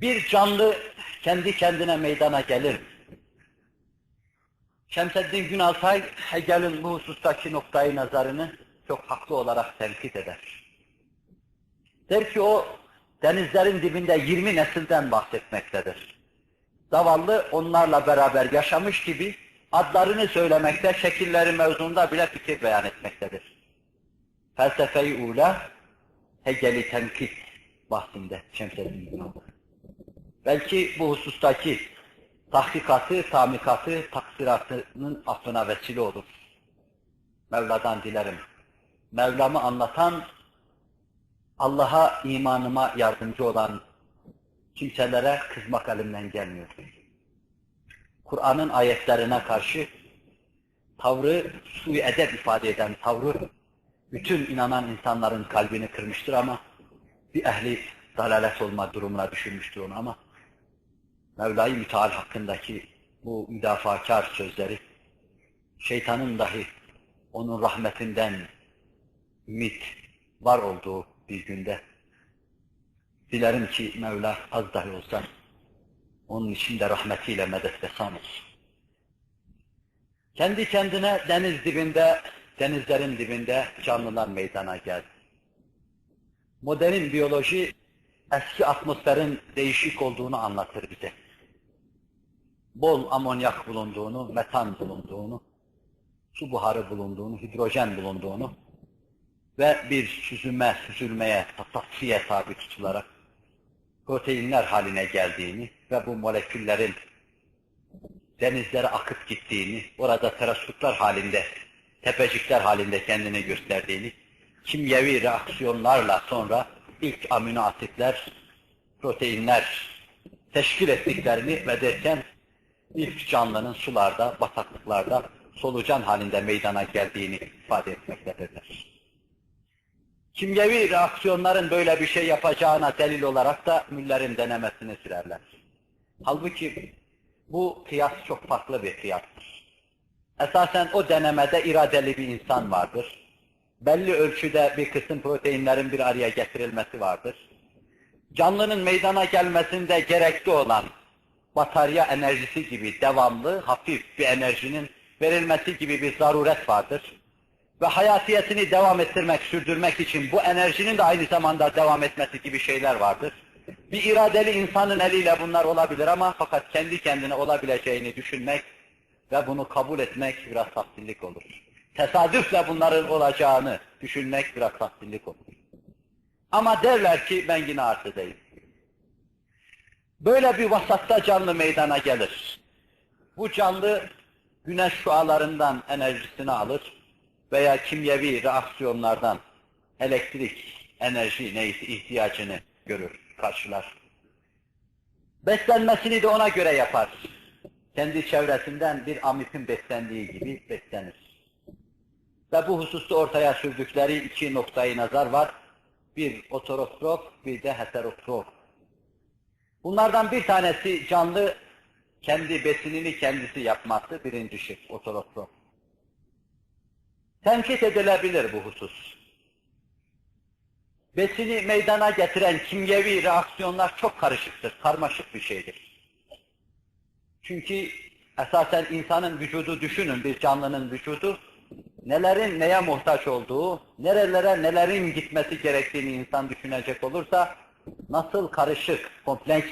Bir canlı kendi kendine meydana gelir. Şemseddin Günaltay, Hegel'in bu husustaki noktayı nazarını çok haklı olarak tenkit eder. Der ki o denizlerin dibinde 20 nesilden bahsetmektedir. Zavallı onlarla beraber yaşamış gibi adlarını söylemekte, şekilleri mevzunda bile fikir beyan etmektedir. Felsefe-i ula, Hegel'i tenkit bahsinde Şemseddin Günaltay. Belki bu husustaki tahkikatı, tamikatı, taksiratının affına vesile olur. Mevla'dan dilerim. Mevlamı anlatan, Allah'a imanıma yardımcı olan kimselere kızmak elimden gelmiyor. Kur'an'ın ayetlerine karşı tavrı, suyu edep ifade eden tavrı bütün inanan insanların kalbini kırmıştır ama bir ehli dalalet olma durumuna düşürmüştür onu ama Mevla-i Müteal hakkındaki bu müdafakar sözleri, şeytanın dahi onun rahmetinden ümit var olduğu bir günde, dilerim ki Mevla az dahi olsa, onun için de rahmetiyle medetbesan olsun. Kendi kendine deniz dibinde, denizlerin dibinde canlılar meydana geldi. Modern biyoloji eski atmosferin değişik olduğunu anlatır bize bol amonyak bulunduğunu, metan bulunduğunu, su buharı bulunduğunu, hidrojen bulunduğunu ve bir süzülme, süzülmeye, tasfiye tabi tutularak proteinler haline geldiğini ve bu moleküllerin denizlere akıp gittiğini, orada terasutlar halinde, tepecikler halinde kendini gösterdiğini, kimyevi reaksiyonlarla sonra ilk amino asitler, proteinler teşkil ettiklerini ve derken ilk canlının sularda, bataklıklarda solucan halinde meydana geldiğini ifade etmektedirler. Kimyevi reaksiyonların böyle bir şey yapacağına delil olarak da Müller'in denemesini sürerler. Halbuki bu kıyas çok farklı bir kıyastır. Esasen o denemede iradeli bir insan vardır. Belli ölçüde bir kısım proteinlerin bir araya getirilmesi vardır. Canlının meydana gelmesinde gerekli olan batarya enerjisi gibi devamlı, hafif bir enerjinin verilmesi gibi bir zaruret vardır. Ve hayatiyetini devam ettirmek, sürdürmek için bu enerjinin de aynı zamanda devam etmesi gibi şeyler vardır. Bir iradeli insanın eliyle bunlar olabilir ama fakat kendi kendine olabileceğini düşünmek ve bunu kabul etmek biraz tahsillik olur. Tesadüfle bunların olacağını düşünmek biraz tahsillik olur. Ama derler ki ben yine arz edeyim. Böyle bir vasatta canlı meydana gelir. Bu canlı güneş şualarından enerjisini alır veya kimyevi reaksiyonlardan elektrik, enerji neyse ihtiyacını görür, karşılar. Beslenmesini de ona göre yapar. Kendi çevresinden bir amipin beslendiği gibi beslenir. Ve bu hususta ortaya sürdükleri iki noktayı nazar var. Bir ototrof, bir de heterotrof. Bunlardan bir tanesi canlı kendi besinini kendisi yapması birinci şık, ototrof. Tenkit edilebilir bu husus. Besini meydana getiren kimyevi reaksiyonlar çok karışıktır, karmaşık bir şeydir. Çünkü esasen insanın vücudu düşünün, bir canlının vücudu, nelerin neye muhtaç olduğu, nerelere nelerin gitmesi gerektiğini insan düşünecek olursa, nasıl karışık, kompleks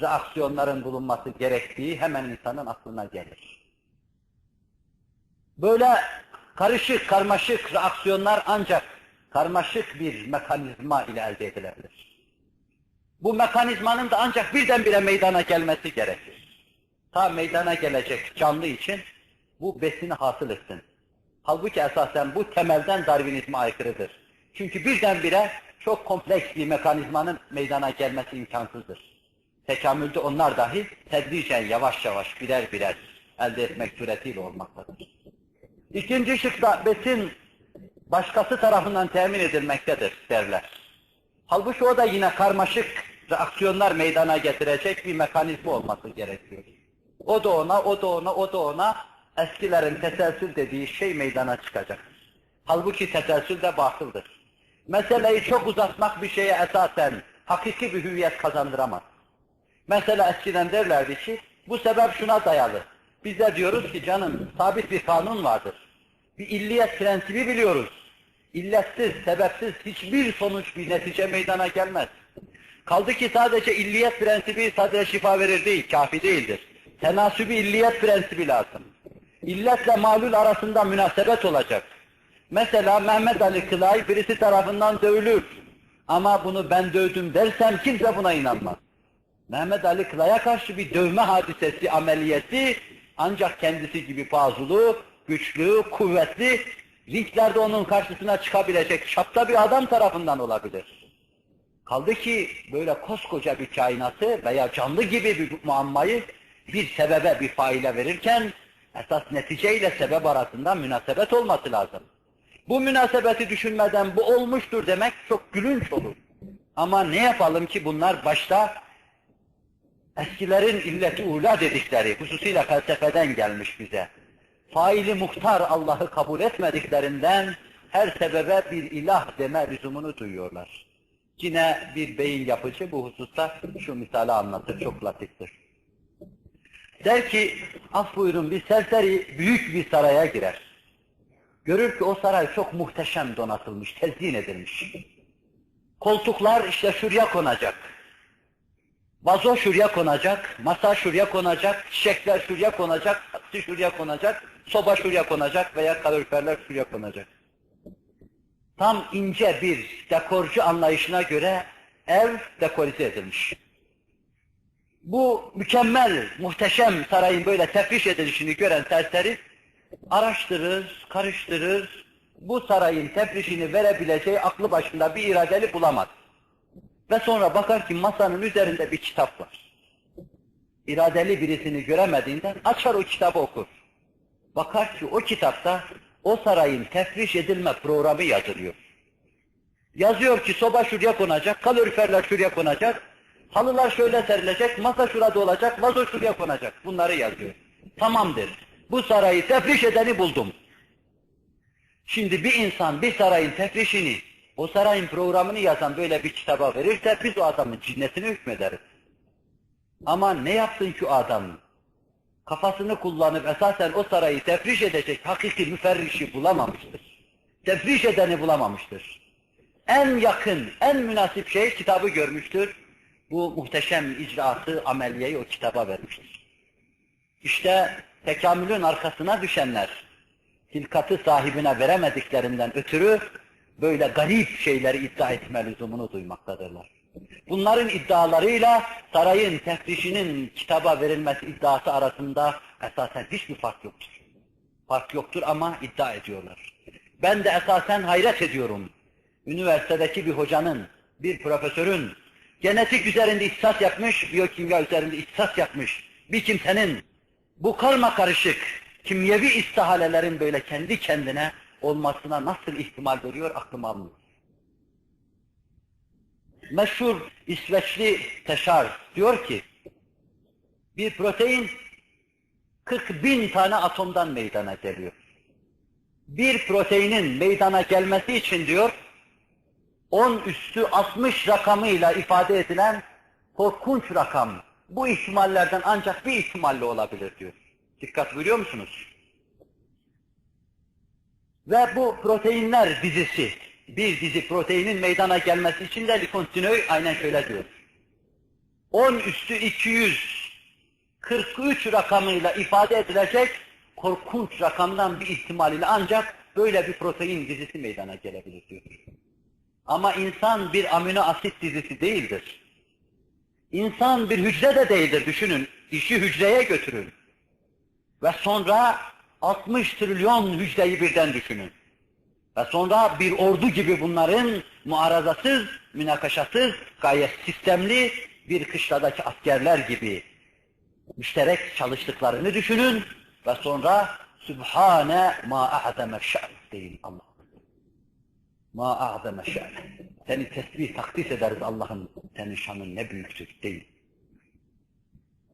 reaksiyonların bulunması gerektiği hemen insanın aklına gelir. Böyle karışık, karmaşık reaksiyonlar ancak karmaşık bir mekanizma ile elde edilebilir. Bu mekanizmanın da ancak birdenbire meydana gelmesi gerekir. Ta meydana gelecek canlı için bu besini hasıl etsin. Halbuki esasen bu temelden Darwinizme aykırıdır. Çünkü birdenbire çok kompleks bir mekanizmanın meydana gelmesi imkansızdır. Tekamülde onlar dahi tedricen yavaş yavaş birer birer elde etmek suretiyle olmaktadır. İkinci şıkta besin başkası tarafından temin edilmektedir derler. Halbuki o da yine karmaşık reaksiyonlar meydana getirecek bir mekanizma olması gerekiyor. O da ona, o da ona, o da ona eskilerin teselsül dediği şey meydana çıkacak. Halbuki teselsül de batıldır. Meseleyi çok uzatmak bir şeye esasen hakiki bir hüviyet kazandıramaz. Mesela eskiden derlerdi ki, bu sebep şuna dayalı. Biz de diyoruz ki canım, sabit bir kanun vardır. Bir illiyet prensibi biliyoruz. İlletsiz, sebepsiz hiçbir sonuç, bir netice meydana gelmez. Kaldı ki sadece illiyet prensibi sadece şifa verir değil, kafi değildir. Tenasübü illiyet prensibi lazım. İlletle malul arasında münasebet olacak. Mesela Mehmet Ali Kılay birisi tarafından dövülür. Ama bunu ben dövdüm dersem kimse buna inanmaz. Mehmet Ali Kılay'a karşı bir dövme hadisesi, ameliyeti ancak kendisi gibi fazulu, güçlü, kuvvetli, ringlerde onun karşısına çıkabilecek şapta bir adam tarafından olabilir. Kaldı ki böyle koskoca bir kainatı veya canlı gibi bir muammayı bir sebebe, bir faile verirken esas neticeyle sebep arasında münasebet olması lazım. Bu münasebeti düşünmeden bu olmuştur demek çok gülünç olur. Ama ne yapalım ki bunlar başta eskilerin illeti ula dedikleri, hususuyla felsefeden gelmiş bize. Faili muhtar Allah'ı kabul etmediklerinden her sebebe bir ilah deme lüzumunu duyuyorlar. Yine bir beyin yapıcı bu hususta şu misali anlatır, çok latiftir. Der ki, af buyurun bir serseri büyük bir saraya girer. Görür ki o saray çok muhteşem donatılmış, tezyin edilmiş. Koltuklar işte şuraya konacak. Vazo şuraya konacak, masa şuraya konacak, çiçekler şuraya konacak, tatlı şuraya konacak, soba şuraya konacak veya kaloriferler şuraya konacak. Tam ince bir dekorcu anlayışına göre ev dekorize edilmiş. Bu mükemmel, muhteşem sarayın böyle tefriş edilişini gören serseri araştırır, karıştırır, bu sarayın tefrişini verebileceği aklı başında bir iradeli bulamaz. Ve sonra bakar ki masanın üzerinde bir kitap var. İradeli birisini göremediğinden açar o kitabı okur. Bakar ki o kitapta o sarayın tefriş edilme programı yazılıyor. Yazıyor ki soba şuraya konacak, kaloriferler şuraya konacak, halılar şöyle serilecek, masa şurada olacak, vazo şuraya konacak. Bunları yazıyor. Tamamdır. Bu sarayı tefriş edeni buldum. Şimdi bir insan bir sarayın tefrişini, o sarayın programını yazan böyle bir kitaba verirse biz o adamın cinnetine hükmederiz. Ama ne yaptın ki o adam? Kafasını kullanıp esasen o sarayı tefriş edecek hakiki müferrişi bulamamıştır. Tefriş edeni bulamamıştır. En yakın, en münasip şey kitabı görmüştür. Bu muhteşem icraatı, ameliyeyi o kitaba vermiştir. İşte tekamülün arkasına düşenler, hilkatı sahibine veremediklerinden ötürü böyle garip şeyleri iddia etme lüzumunu duymaktadırlar. Bunların iddialarıyla sarayın teftişinin kitaba verilmesi iddiası arasında esasen hiçbir fark yoktur. Fark yoktur ama iddia ediyorlar. Ben de esasen hayret ediyorum. Üniversitedeki bir hocanın, bir profesörün genetik üzerinde ihtisas yapmış, biyokimya üzerinde ihtisas yapmış bir kimsenin bu karma karışık kimyevi istihalelerin böyle kendi kendine olmasına nasıl ihtimal veriyor aklım almıyor. Meşhur İsveçli Teşar diyor ki, bir protein 40 bin tane atomdan meydana geliyor. Bir proteinin meydana gelmesi için diyor, 10 üstü 60 rakamıyla ifade edilen korkunç rakam, bu ihtimallerden ancak bir ihtimalle olabilir diyor. Dikkat buyuruyor musunuz? Ve bu proteinler dizisi, bir dizi proteinin meydana gelmesi için de Likontinöy aynen şöyle diyor. 10 üstü 243 rakamıyla ifade edilecek korkunç rakamdan bir ihtimaliyle ancak böyle bir protein dizisi meydana gelebilir diyor. Ama insan bir amino asit dizisi değildir. İnsan bir hücre de değildir düşünün. İşi hücreye götürün. Ve sonra 60 trilyon hücreyi birden düşünün. Ve sonra bir ordu gibi bunların muarazasız, münakaşasız, gayet sistemli bir kışladaki askerler gibi müşterek çalıştıklarını düşünün ve sonra Sübhane ma a'zeme şa'n deyin Allah. Ma a'zeme şa'n. Seni tesbih takdis ederiz Allah'ın. Senin şanın ne büyüktür değil.